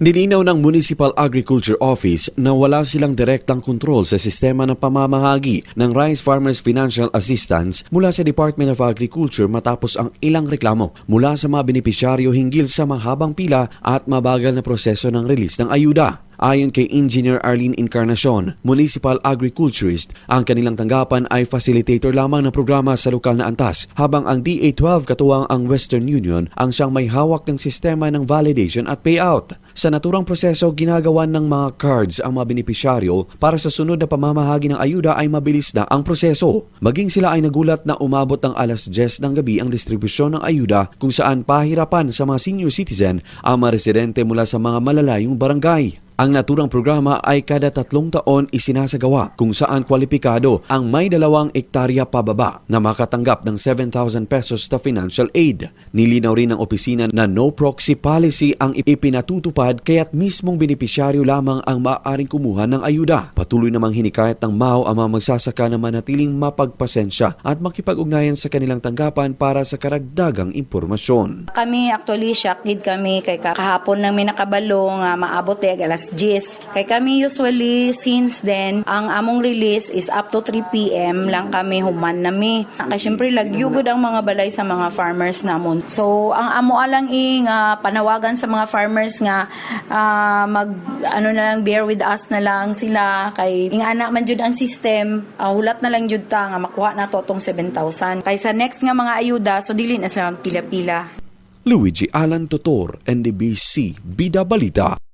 Nilinaw ng Municipal Agriculture Office na wala silang direktang kontrol sa sistema ng pamamahagi ng Rice Farmers Financial Assistance mula sa Department of Agriculture matapos ang ilang reklamo mula sa mga benepisyaryo hinggil sa mahabang pila at mabagal na proseso ng release ng ayuda. Ayon kay Engineer Arlene Encarnacion, municipal agriculturist, ang kanilang tanggapan ay facilitator lamang ng programa sa lokal na antas, habang ang DA12 katuwang ang Western Union ang siyang may hawak ng sistema ng validation at payout. Sa naturang proseso, ginagawan ng mga cards ang mga benepisyaryo para sa sunod na pamamahagi ng ayuda ay mabilis na ang proseso. Maging sila ay nagulat na umabot ng alas 10 ng gabi ang distribusyon ng ayuda kung saan pahirapan sa mga senior citizen ang mga residente mula sa mga malalayong barangay. Ang naturang programa ay kada tatlong taon isinasagawa kung saan kwalipikado ang may dalawang ektarya pababa na makatanggap ng 7,000 pesos na financial aid. Nilinaw rin ng opisina na no proxy policy ang ipinatutupad kaya't mismong benepisyaryo lamang ang maaaring kumuha ng ayuda. Patuloy namang hinikayat ng MAO ang mga magsasaka na manatiling mapagpasensya at makipag-ugnayan sa kanilang tanggapan para sa karagdagang impormasyon. Kami actually shocked kami kay kahapon may nakabalo nga maabot eh alas 10. Kay kami usually since then ang among release is up to 3 PM lang kami human nami. Kay syempre lagyugod ang mga balay sa mga farmers namon. So ang amo alang i nga panawagan sa mga farmers nga ah, mag ano na lang bear with us na lang sila kay ing anak man jud ang system ah, hulat na lang jud ta nga makuha na to tong 7,000. Kay sa next nga mga ayuda so dili na sila magpila-pila. Luigi Alan Totor, NDBC, Bida Balita.